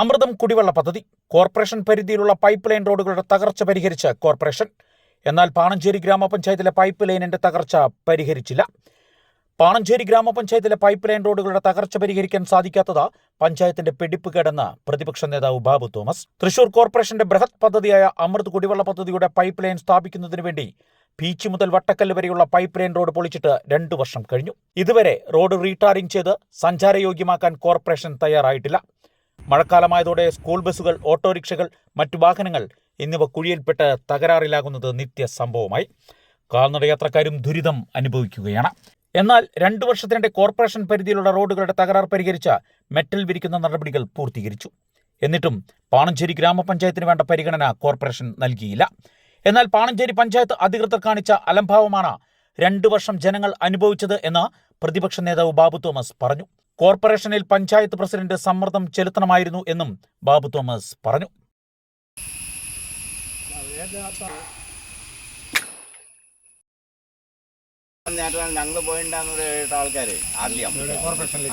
അമൃതം കുടിവെള്ള പദ്ധതി. കോർപ്പറേഷൻ പരിധിയിലുള്ള പൈപ്പ് ലൈൻ റോഡുകളുടെ തകർച്ച പരിഹരിച്ച് കോർപ്പറേഷൻ. എന്നാൽ പാണഞ്ചേരി ഗ്രാമപഞ്ചായത്തിലെ പൈപ്പ് ലൈനിന്റെ തകർച്ച പരിഹരിച്ചില്ല. പാണഞ്ചേരി ഗ്രാമപഞ്ചായത്തിലെ പൈപ്പ് ലൈൻ റോഡുകളുടെ തകർച്ച പരിഹരിക്കാൻ സാധിക്കാത്തത് പഞ്ചായത്തിന്റെ പിടിപ്പ് കേടെന്ന് പ്രതിപക്ഷ നേതാവ് ബാബു തോമസ്. തൃശൂർ കോർപ്പറേഷന്റെ ബൃഹത് പദ്ധതിയായ അമൃത് കുടിവെള്ള പദ്ധതിയുടെ പൈപ്പ് ലൈൻ സ്ഥാപിക്കുന്നതിന് വേണ്ടി പീച്ചി മുതൽ വട്ടക്കല്ല് വരെയുള്ള പൈപ്പ് ലൈൻ റോഡ് പൊളിച്ചിട്ട് രണ്ടു വർഷം കഴിഞ്ഞു. ഇതുവരെ റോഡ് റീടാറിംഗ് ചെയ്ത് സഞ്ചാരയോഗ്യമാക്കാൻ കോർപ്പറേഷൻ തയ്യാറായിട്ടില്ല. മഴക്കാലമായതോടെ സ്കൂൾ ബസ്സുകൾ ഓട്ടോറിക്ഷകൾ മറ്റു വാഹനങ്ങൾ എന്നിവ കുഴിയിൽപ്പെട്ട് തകരാറിലാകുന്നത് നിത്യ നിത്യസംഭവമായി കാൽനടയാത്രക്കാരും ദുരിതം അനുഭവിക്കുകയാണ്. എന്നാൽ രണ്ടു വർഷത്തിനിടെ കോർപ്പറേഷൻ പരിധിയിലുള്ള റോഡുകളുടെ തകരാർ പരിഹരിച്ച മെറ്റൽ വിരിക്കുന്ന നടപടികൾ പൂർത്തീകരിച്ചു. എന്നിട്ടും പാണഞ്ചേരി ഗ്രാമപഞ്ചായത്തിന് വേണ്ട പരിഗണന കോർപ്പറേഷൻ നൽകിയില്ല. എന്നാൽ പാണഞ്ചേരി പഞ്ചായത്ത് അധികൃതർ കാണിച്ച അലംഭാവമാണ് രണ്ടു വർഷം ജനങ്ങൾ അനുഭവിച്ചത് എന്ന് പ്രതിപക്ഷ നേതാവ് ബാബു തോമസ് പറഞ്ഞു. കോർപ്പറേഷനിൽ പഞ്ചായത്ത് പ്രസിഡന്റ് സമ്മർദ്ദം ചെലുത്തണമായിരുന്നു എന്നും ബാബു തോമസ് പറഞ്ഞു. നേരത്തെ ഞങ്ങൾ പോയിണ്ടാന്ന് ഒരു ഏഴെട്ട് ആൾക്കാര് ആദ്യം.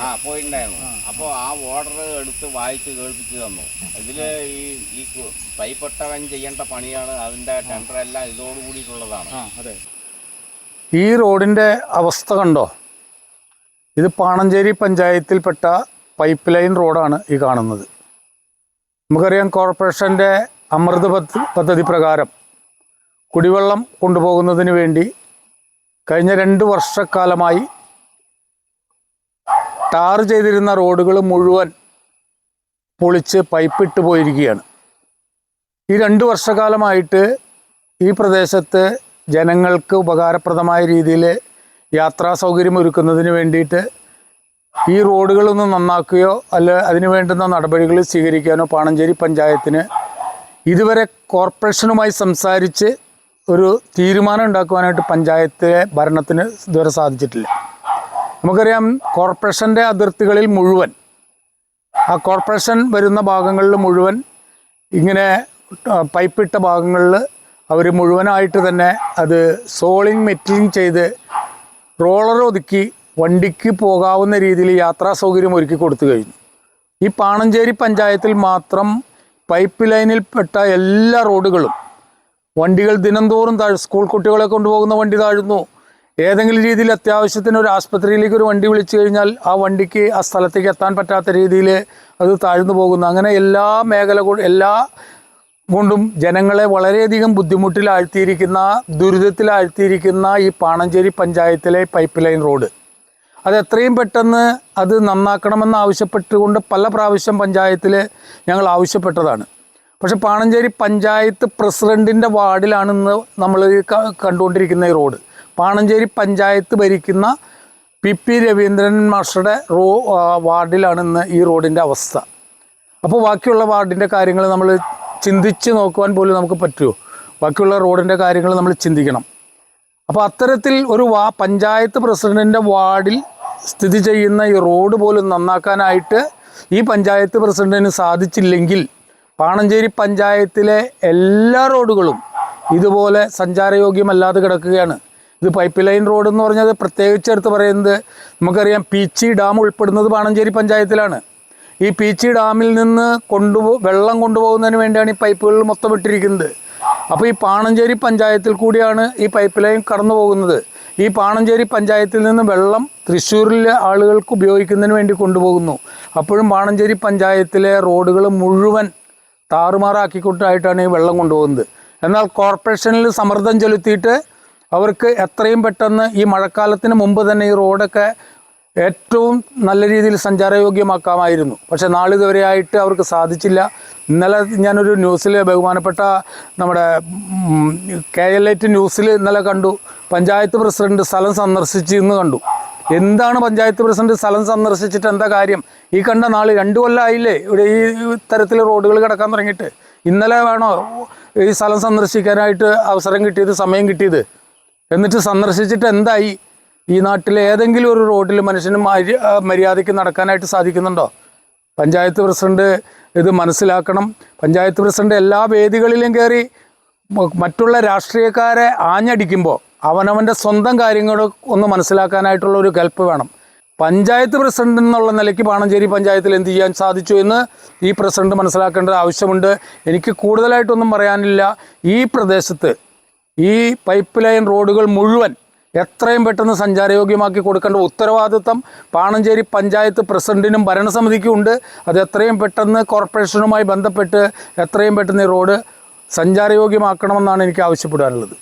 ആ പോയിണ്ടായിരുന്നു. അപ്പോൾ ആ. ഓർഡർ എടുത്ത് വായിച്ച് കേൾപ്പിച്ച് തന്നു. ഇതിൽ ഈ ഈ പൈപ്പൊട്ടവൻ ചെയ്യേണ്ട പണിയാണ് അതിന്റെ ടെൻഡർ എല്ലാം ഇതോടുകൂടിയിട്ടുള്ളതാണ്. ഈ റോഡിന്റെ അവസ്ഥ കണ്ടോ? ഇത് പാണഞ്ചേരി പഞ്ചായത്തിൽപ്പെട്ട പൈപ്പ് ലൈൻ റോഡാണ് ഈ കാണുന്നത്. നമുക്കറിയാം കോർപ്പറേഷന്റെ അമൃത് പദ്ധതി പ്രകാരം കുടിവെള്ളം കൊണ്ടുപോകുന്നതിന് വേണ്ടി കഴിഞ്ഞ രണ്ട് വർഷക്കാലമായി ടാർ ചെയ്തിരുന്ന റോഡുകൾ മുഴുവൻ പൊളിച്ച് പൈപ്പ് ഇട്ട് പോയിരിക്കുകയാണ്. ഈ രണ്ട് വർഷക്കാലമായിട്ട് ഈ പ്രദേശത്ത് ജനങ്ങൾക്ക് ഉപകാരപ്രദമായ രീതിയിൽ യാത്രാ സൗകര്യം ഒരുക്കുന്നതിന് വേണ്ടിയിട്ട് ഈ റോഡുകളൊന്ന് നന്നാക്കുകയോ അല്ല അതിന് വേണ്ടുന്ന നടപടികൾ സ്വീകരിക്കാനോ പാണഞ്ചേരി പഞ്ചായത്തിന് ഇതുവരെ കോർപ്പറേഷനുമായി സംസാരിച്ച് ഒരു തീരുമാനം ഉണ്ടാക്കുവാനായിട്ട് പഞ്ചായത്തിലെ ഭരണത്തിന് ഇതുവരെ സാധിച്ചിട്ടില്ല. നമുക്കറിയാം കോർപ്പറേഷന്റെ അതിർത്തികളിൽ മുഴുവൻ ആ കോർപ്പറേഷൻ വരുന്ന ഭാഗങ്ങളിൽ മുഴുവൻ ഇങ്ങനെ പൈപ്പിട്ട ഭാഗങ്ങളിൽ അവർ മുഴുവനായിട്ട് തന്നെ അത് സോളിങ് മെറ്റിലിങ് ചെയ്ത് റോളർ ഒതുക്കി വണ്ടിക്ക് പോകാവുന്ന രീതിയിൽ യാത്രാ സൗകര്യം ഒരുക്കി കൊടുത്തു കഴിഞ്ഞു. ഈ പാണഞ്ചേരി പഞ്ചായത്തിൽ മാത്രം പൈപ്പ് ലൈനിൽ പെട്ട എല്ലാ റോഡുകളും വണ്ടികൾ ദിനംതോറും താഴ് സ്കൂൾ കുട്ടികളെ കൊണ്ടുപോകുന്ന വണ്ടി താഴുന്നു. ഏതെങ്കിലും രീതിയിൽ അത്യാവശ്യത്തിന് ഒരു ആസ്പത്രിയിലേക്ക് ഒരു വണ്ടി വിളിച്ചു കഴിഞ്ഞാൽ ആ വണ്ടിക്ക് ആ സ്ഥലത്തേക്ക് എത്താൻ പറ്റാത്ത രീതിയിൽ അത് താഴ്ന്നു പോകുന്നു. അങ്ങനെ എല്ലാ മേഖല എല്ലാ കൊണ്ടും ജനങ്ങളെ വളരെയധികം ബുദ്ധിമുട്ടിലാഴ്ത്തിയിരിക്കുന്ന ദുരിതത്തിലാഴ്ത്തിയിരിക്കുന്ന ഈ പാണഞ്ചേരി പഞ്ചായത്തിലെ പൈപ്പ് ലൈൻ റോഡ്. അത് എത്രയും പെട്ടെന്ന് അത് നന്നാക്കണമെന്ന് ആവശ്യപ്പെട്ടുകൊണ്ട് പല പ്രാവശ്യം പഞ്ചായത്തിൽ ഞങ്ങൾ ആവശ്യപ്പെട്ടതാണ്. പക്ഷെ പാണഞ്ചേരി പഞ്ചായത്ത് പ്രസിഡന്റിന്റെ വാർഡിലാണ് ഇന്ന് നമ്മൾ കണ്ടുകൊണ്ടിരിക്കുന്ന ഈ റോഡ്. പാണഞ്ചേരി പഞ്ചായത്ത് ഭരിക്കുന്ന പി പി രവീന്ദ്രൻ മാസ്റ്ററുടെ റോ വാർഡിലാണെന്ന് ഈ റോഡിന്റെ അവസ്ഥ. അപ്പോൾ ബാക്കിയുള്ള വാർഡിന്റെ കാര്യങ്ങൾ നമ്മൾ ചിന്തിച്ച് നോക്കുവാൻ പോലും നമുക്ക് പറ്റുമോ ബാക്കിയുള്ള റോഡിന്റെ കാര്യങ്ങൾ നമ്മൾ ചിന്തിക്കണം. അപ്പോൾ അത്തരത്തിൽ ഒരു വാ പഞ്ചായത്ത് പ്രസിഡന്റിന്റെ വാർഡിൽ സ്ഥിതി ചെയ്യുന്ന ഈ റോഡ് പോലും നന്നാക്കാനായിട്ട് ഈ പഞ്ചായത്ത് പ്രസിഡന്റിന് സാധിച്ചില്ലെങ്കിൽ പാണഞ്ചേരി പഞ്ചായത്തിലെ എല്ലാ റോഡുകളും ഇതുപോലെ സഞ്ചാരയോഗ്യമല്ലാതെ കിടക്കുകയാണ്. ഇത് പൈപ്പ് ലൈൻ റോഡ് എന്ന് പറഞ്ഞത് പ്രത്യേകിച്ച് എടുത്ത് പറയുന്നത് നമുക്കറിയാം പീച്ചി ഡാം ഉൾപ്പെടുന്നത് പാണഞ്ചേരി പഞ്ചായത്തിലാണ്. ഈ പീച്ചി ഡാമിൽ നിന്ന് കൊണ്ടുപോ വെള്ളം കൊണ്ടുപോകുന്നതിന് വേണ്ടിയാണ് ഈ പൈപ്പുകൾ മൊത്തം ഇട്ടിരിക്കുന്നത്. അപ്പോൾ ഈ പാണഞ്ചേരി പഞ്ചായത്തിൽ കൂടിയാണ് ഈ പൈപ്പ് ലൈൻ കടന്നു പോകുന്നത് ഈ പാണഞ്ചേരി പഞ്ചായത്തിൽ നിന്ന് വെള്ളം തൃശ്ശൂരിലെ ആളുകൾക്ക് ഉപയോഗിക്കുന്നതിന് വേണ്ടി കൊണ്ടുപോകുന്നു. അപ്പോഴും പാണഞ്ചേരി പഞ്ചായത്തിലെ റോഡുകൾ മുഴുവൻ താറുമാറാക്കിക്കൊണ്ടായിട്ടാണ് ഈ വെള്ളം കൊണ്ടുപോകുന്നത്. എന്നാൽ കോർപ്പറേഷനിൽ സമ്മർദ്ദം ചെലുത്തിയിട്ട് അവർക്ക് എത്രയും പെട്ടെന്ന് ഈ മഴക്കാലത്തിന് മുമ്പ് തന്നെ ഈ റോഡൊക്കെ ഏറ്റവും നല്ല രീതിയിൽ സഞ്ചാരയോഗ്യമാക്കാമായിരുന്നു. പക്ഷെ നാളിതുവരെയായിട്ട് അവർക്ക് സാധിച്ചില്ല. ഇന്നലെ ഞാനൊരു ന്യൂസിൽ ബഹുമാനപ്പെട്ട നമ്മുടെ കെ എൽ ടി ന്യൂസിൽ ഇന്നലെ കണ്ടു. പഞ്ചായത്ത് പ്രസിഡന്റ് സ്ഥലം സന്ദർശിച്ച് ഇന്ന് കണ്ടു. എന്താണ് പഞ്ചായത്ത് പ്രസിഡന്റ് സ്ഥലം സന്ദർശിച്ചിട്ട് എന്താ കാര്യം? ഈ കണ്ട നാൾ രണ്ടു കൊല്ലമായില്ലേ ഇവിടെ ഈ തരത്തിൽ റോഡുകൾ കിടക്കാൻ തുടങ്ങിയിട്ട്. ഇന്നലെ വേണോ ഈ സ്ഥലം സന്ദർശിക്കാനായിട്ട് അവസരം കിട്ടിയത് സമയം കിട്ടിയത്? എന്നിട്ട് സന്ദർശിച്ചിട്ട് എന്തായി? ഈ നാട്ടിലെ ഏതെങ്കിലും ഒരു റോഡിൽ മനുഷ്യന് മര്യാദയ്ക്ക് നടക്കാനായിട്ട് സാധിക്കുന്നുണ്ടോ? പഞ്ചായത്ത് പ്രസിഡന്റ് ഇത് മനസ്സിലാക്കണം. പഞ്ചായത്ത് പ്രസിഡന്റ് എല്ലാ വേദികളിലും കയറി മറ്റുള്ള രാഷ്ട്രീയക്കാരെ ആഞ്ഞടിക്കുമ്പോൾ അവനവന്റെ സ്വന്തം കാര്യങ്ങൾ ഒന്ന് മനസ്സിലാക്കാനായിട്ടുള്ള ഒരു കൽപ്പ് വേണം. പഞ്ചായത്ത് പ്രസിഡന്റ് എന്നുള്ള നിലയ്ക്ക് പാണഞ്ചേരി പഞ്ചായത്തിൽ എന്ത് ചെയ്യാൻ സാധിച്ചു എന്ന് ഈ പ്രസിഡന്റ് മനസ്സിലാക്കേണ്ടത് ആവശ്യമുണ്ട്. എനിക്ക് കൂടുതലായിട്ടൊന്നും പറയാനില്ല. ഈ പ്രദേശത്ത് ഈ പൈപ്പ് ലൈൻ റോഡുകൾ മുഴുവൻ എത്രയും പെട്ടെന്ന് സഞ്ചാരയോഗ്യമാക്കി കൊടുക്കേണ്ട ഉത്തരവാദിത്തം പാണഞ്ചേരി പഞ്ചായത്ത് പ്രസിഡന്റിനും ഭരണസമിതിക്കും ഉണ്ട് അത് എത്രയും പെട്ടെന്ന് കോർപ്പറേഷനുമായി ബന്ധപ്പെട്ട് എത്രയും പെട്ടെന്ന് ഈ റോഡ് സഞ്ചാരയോഗ്യമാക്കണമെന്നാണ് എനിക്ക് ആവശ്യപ്പെടാനുള്ളത്.